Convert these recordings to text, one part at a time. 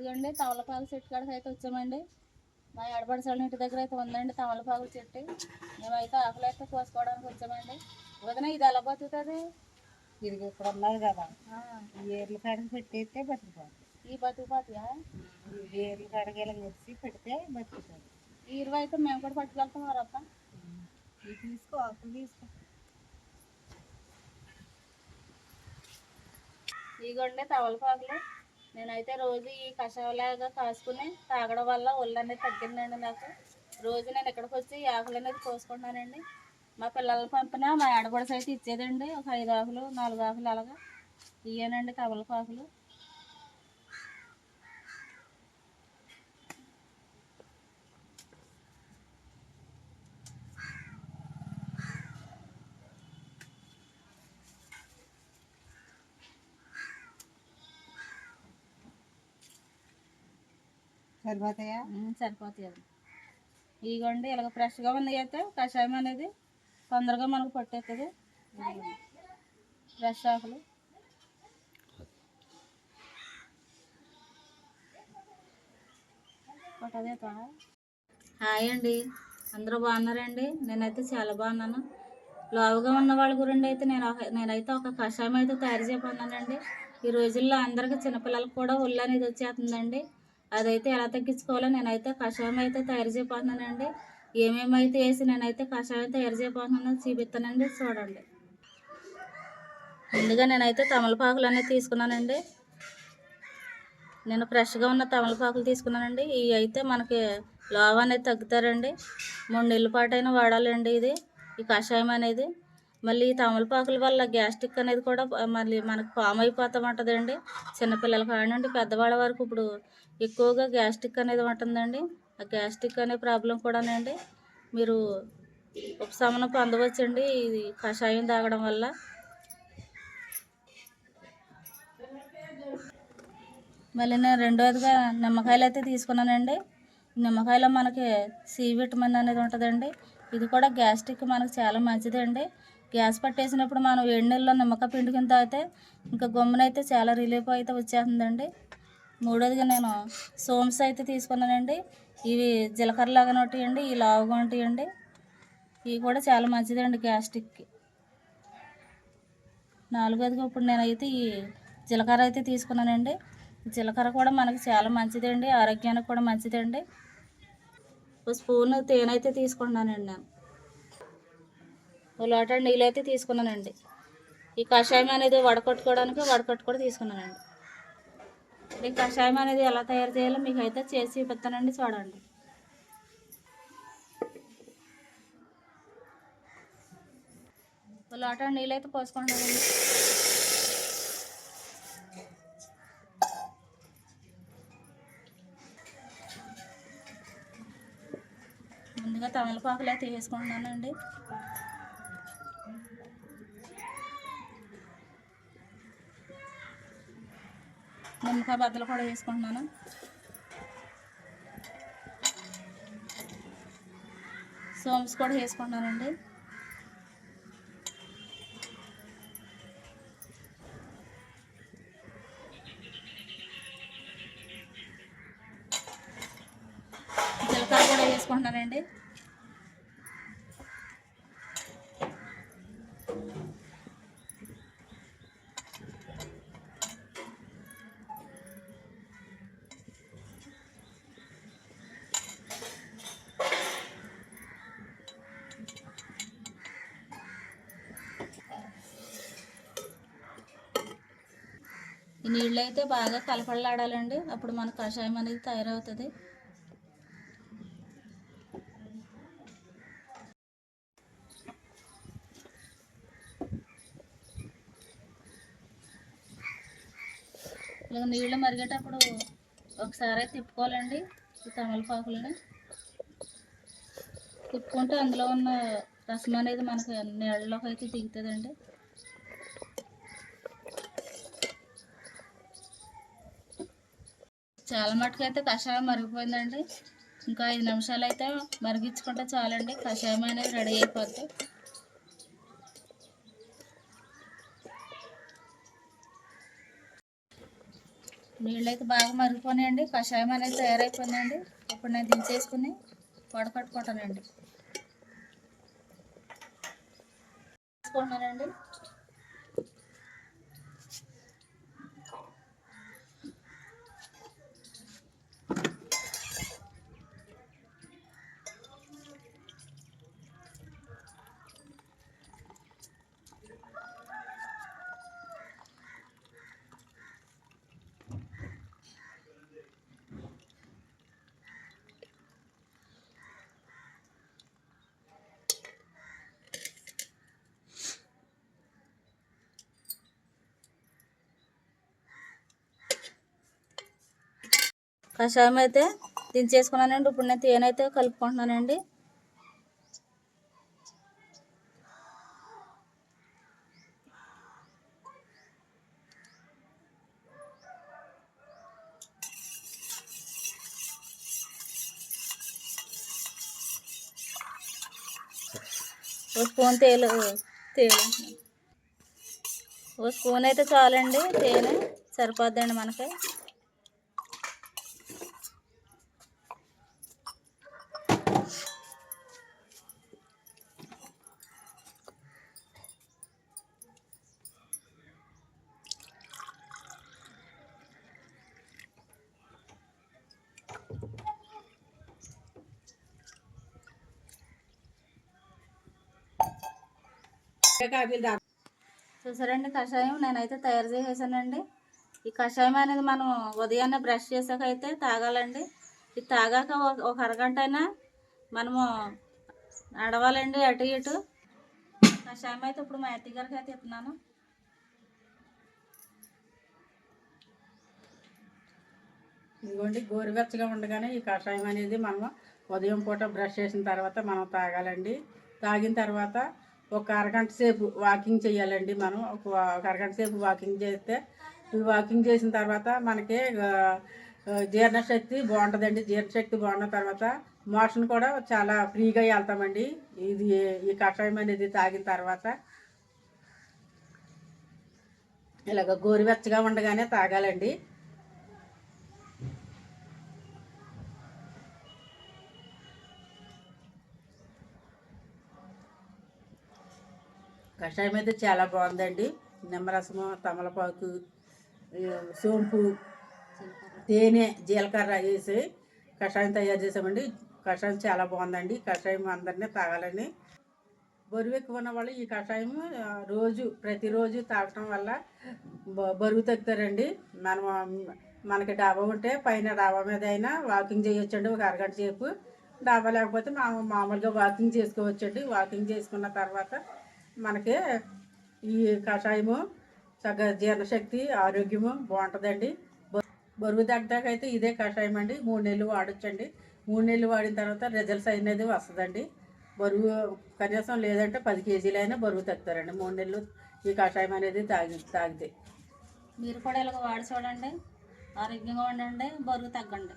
ఇదిగోండి తమలపాకు చెట్టు కాడికి అయితే వచ్చామండి. మా ఎడబడిసాల ఇంటి దగ్గర అయితే ఉందండి తమలపాకు చెట్టు. మేమైతే ఆకులు అయితే కోసుకోవడానికి వచ్చామండి. వదిన ఇది ఎలా బతుకుతుంది? ఇది ఇక్కడ ఉన్నది కదా. ఏర్ల కాడికి పెట్టేస్తే బతుకుతుంది ఈ బతుకుపాతియా ఈ ఏర్ల కాడికి ఇలా వచ్చి పెడితే బతుకుతుంది ఈ ఇరవై అయితే మేము కూడా పట్టుకెళ్తాం వారప్ప ఇది తీసుకో ఆకులు తీసుకో. ఇదిగోండి తమలపాకులు. నేనైతే రోజు ఈ కషాయలాగా కాసుకుని తాగడం వల్ల ఒళ్ళు అనేది తగ్గిందండి నాకు. రోజు నేను ఇక్కడికి వచ్చి ఈ ఆకులు అనేది కోసుకుంటున్నానండి. మా పిల్లలు పంపిన మా ఆడపడుచు ఇచ్చేదండి. ఒక ఐదు ఆకులు నాలుగు ఆకులు అలాగా. ఇయ్యానండి తమలపాకులు. సరిపోతాయా? సరిపోతాయి ఇదిగోండి ఇలాగ ఫ్రెష్గా ఉంది అయితే కషాయం అనేది తొందరగా మనకు పట్టేస్తుంది ఫ్రెష్ ఆకులు. పట్టదే హాయ్ అండి. అందరూ బాగున్నారండి? నేనైతే చాలా బాగున్నాను. లావుగా ఉన్న వాళ్ళ గురించి అయితే నేను నేనైతే ఒక కషాయం అయితే తయారు చేయబోన్నానండి ఈ రోజుల్లో అందరికీ చిన్నపిల్లలకు కూడా ఒళ్ళు అనేది వచ్చేస్తుందండి. అదైతే ఎలా తగ్గించుకోవాలో నేనైతే కషాయం అయితే తయారు చేయబోతున్నానండి ఏమేమి అయితే వేసి నేనైతే కషాయం తయారు చేయబోతున్నానో చూపిస్తానండి చూడండి. ముందుగా నేనైతే తమలపాకులు అనేది తీసుకున్నానండి. నేను ఫ్రెష్గా ఉన్న తమలపాకులు తీసుకున్నానండి. ఇవి అయితే మనకి లోవ అనేది తగ్గుతారండి. మూడు నెలల పాటు అయినా వాడాలండి ఇది ఈ కషాయం అనేది. మళ్ళీ ఈ తమలపాకుల వల్ల గ్యాస్ట్రిక్ అనేది కూడా మళ్ళీ మనకు ఫామ్ అయిపోతూ ఉంటుందండి చిన్నపిల్లల కాడ నుండి పెద్దవాళ్ళ వరకు ఇప్పుడు ఎక్కువగా గ్యాస్ట్రిక్ అనేది ఉంటుందండి ఆ గ్యాస్ట్రిక్ అనే ప్రాబ్లం కూడానండి. మీరు ఉపశమనం పొందవచ్చండి ఇది కషాయం తాగడం వల్ల. మళ్ళీ నేను రెండోదిగా నిమ్మకాయలు అయితే తీసుకున్నానండి. నిమ్మకాయలో మనకి సి విటమిన్ అనేది ఉంటుందండి. ఇది కూడా గ్యాస్ట్రిక్ మనకు చాలా మంచిదండి. గ్యాస్ పట్టేసినప్పుడు మనం వేడి నీళ్ళలో నిమ్మకాయ పిండుకుని తాగితే ఇంకా గమ్మునైతే చాలా రిలీఫ్ అయితే వచ్చేస్తుందండి. మూడోదిగా నేను సోమ్స్ అయితే తీసుకున్నానండి. ఇవి జీలకర్ర లాగా ఉంటాయండి ఈ లావుగా ఉంటాయండి ఇవి కూడా చాలా మంచిదండి గ్యాస్ట్రిక్కి. నాలుగోదిగా ఇప్పుడు నేనైతే ఈ జీలకర్ర అయితే తీసుకున్నానండి. జీలకర్ర కూడా మనకి చాలా మంచిదండి ఆరోగ్యానికి కూడా మంచిదండి. ఒక స్పూన్ తేనె అయితే తీసుకున్నానండి నేను. ఒక లోట నీళ్ళు అయితే తీసుకున్నానండి. ఈ కషాయం అనేది వడకట్టుకోవడానికి వడకట్టు కూడా తీసుకున్నానండి. ఈ కషాయం అనేది ఎలా తయారు చేయాలో మీకు అయితే చేసి చూపిస్తానండి చూడండి. లోట నీళ్ళు అయితే పోసుకుంటానండి ముందుగా తమలపాకులు అయితే వేసుకుంటున్నానండి. నిమ్మకాయ బద్దలు కూడా వేసుకుంటున్నాను. సోమ్స్ కూడా వేసుకుంటున్నానండి. జీలకర్ర కూడా వేసుకుంటున్నానండి. నీళ్ళు అయితే బాగా కలపడలాడాలండి. అప్పుడు మన కషాయం అనేది తయారవుతుంది. ఇలా నీళ్ళు మరిగేటప్పుడు ఒకసారి తిప్పుకోవాలండి ఈ తమలపాకులని. తిప్పుకుంటే అందులో ఉన్న రసం అనేది మనకి నీళ్ళలోకి అయితే దిగుతుందండి. చాలా మటుకు అయితే కషాయం మరిగిపోయిందండి. ఇంకా ఐదు నిమిషాలు అయితే మరిగించుకుంటే చాలండి. కషాయం అనేది రెడీ అయిపోద్ది. నీళ్ళు అయితే బాగా మరిగిపోయినాయండి. కషాయం అనేది తయారైపోయిందండి. ఇప్పుడు నేను దించేసుకుని వడకట్టుకుంటానండి తీసుకుంటున్నానండి. కషాయం అయితే దించేసుకున్నానండి ఇప్పుడు నేను తేనె అయితే కలుపుకుంటున్నానండి. ఓ స్పూన్ తేలు తేలు. ఓ స్పూన్ అయితే చాలండి. తేనె సరిపోద్దండి మనకి. చూసారండి కషాయం నేనైతే తయారు చేసేసానండి. ఈ కషాయం అనేది మనం ఉదయాన్నే బ్రష్ చేసాక అయితే తాగాలండి. ఇది తాగాక ఒక- అరగంట అయినా మనము నడవాలండి అటు ఇటు. కషాయం అయితే ఇప్పుడు మా అత్తయ్య గారికి అయితే ఇస్తున్నాను. ఇదిగోండి గోరువెచ్చగా ఉండగానే ఈ కషాయం అనేది మనం ఉదయం పూట బ్రష్ చేసిన తర్వాత మనం తాగాలండి. తాగిన తర్వాత ఒక అరగంట సేపు వాకింగ్ చేయాలండి మనం. ఒక ఒక అరగంట సేపు వాకింగ్ చేస్తే ఈ వాకింగ్ చేసిన తర్వాత మనకి జీర్ణశక్తి బాగుంటుందండి. జీర్ణశక్తి బాగున్న తర్వాత మోషన్ కూడా చాలా ఫ్రీగా వెళ్తామండి. ఇది ఈ కషాయం అనేది తాగిన తర్వాత ఇలాగ గోరువెచ్చగా ఉండగానే తాగాలండి. కషాయం అయితే చాలా బాగుందండి. నిమ్మరసము తమలపాకు సోంపు తేనె జీలకర్ర వేసి కషాయం తయారు చేసామండి. కషాయం చాలా బాగుందండి. కషాయం అందరినీ తాగాలని బరువు ఎక్కువ ఉన్న వాళ్ళు ఈ కషాయం రోజు ప్రతిరోజు తాగటం వల్ల బ- బరువు తగ్గుతారండి. మనం మనకి డాబా ఉంటే పైన డాబా మీద అయినా వాకింగ్ చేయొచ్చండి. ఒక అరగంట సేపు డాబా లేకపోతే మా మామూలుగా వాకింగ్ చేసుకోవచ్చండి. వాకింగ్ చేసుకున్న తర్వాత మనకి ఈ కషాయము చక్కగా జీర్ణశక్తి ఆరోగ్యము బాగుంటుందండి. బరువు తగ్గడాకైతే ఇదే కషాయం అండి. మూడు నెలలు వాడొచ్చండి. మూడు నెలలు వాడిన తర్వాత రిజల్ట్స్ అనేది వస్తుందండి. బరువు కనీసం లేదంటే పది కేజీలైనా బరువు తగ్గుతారండి. మూడు నెలలు ఈ కషాయం అనేది తాగి తాగితే. మీరు కూడా ఇలాగ వాడి చూడండి. ఆరోగ్యంగా ఉండండి. బరువు తగ్గండి.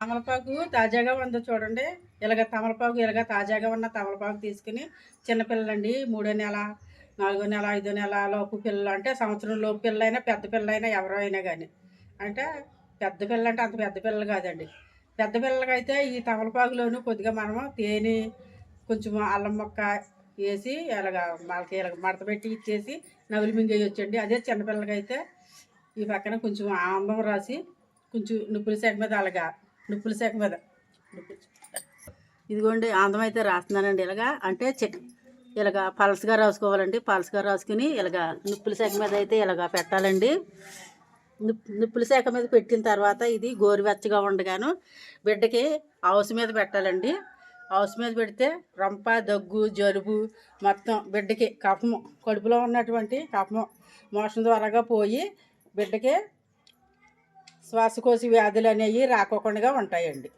తమలపాకు తాజాగా ఉందో చూడండి. ఇలాగ తమలపాకు ఇలాగ తాజాగా ఉన్న తమలపాకు తీసుకుని చిన్నపిల్లలండి మూడో నెల నాలుగో నెల ఐదో నెల లోపు పిల్లలు అంటే సంవత్సరం లోపు పిల్లలైనా పెద్ద పిల్లలైనా ఎవరో అయినా కానీ అంటే పెద్ద పిల్ల అంటే అంత పెద్ద పిల్లలు కాదండి. పెద్ద పిల్లలకైతే ఈ తమలపాకులోను కొద్దిగా మనము తేనె కొంచెం అల్లం మొక్క వేసి ఇలాగ వాళ్ళకి ఇలాగ మడత పెట్టి ఇచ్చేసి నవిలి మింగేయొచ్చండి. అదే చిన్నపిల్లలకైతే ఈ పక్కన కొంచెం ఆంబం రాసి కొంచెం నుప్పుల శాఖ మీద అలాగా నిప్పుల శాఖ మీద. ఇదిగోండి ఆందం అయితే రాస్తున్నానండి ఇలాగా. అంటే చెక్ ఇలాగా పలసగా రాసుకోవాలండి. పలసగా రాసుకుని ఇలాగా నిప్పుల శాఖ మీద అయితే ఇలాగా పెట్టాలండి. నిప్పుల శాఖ మీద పెట్టిన తర్వాత ఇది గోరువెచ్చగా ఉండగాను బిడ్డకి హౌస్ మీద పెట్టాలండి. హౌస్ మీద పెడితే రంప దగ్గు జలుబు మొత్తం బిడ్డకి కఫము కడుపులో ఉన్నటువంటి కఫము మోషన్ ద్వారాగా పోయి బిడ్డకి శ్వాసకోశ వ్యాధులు అనేవి రాకోకుండా ఉంటాయండి.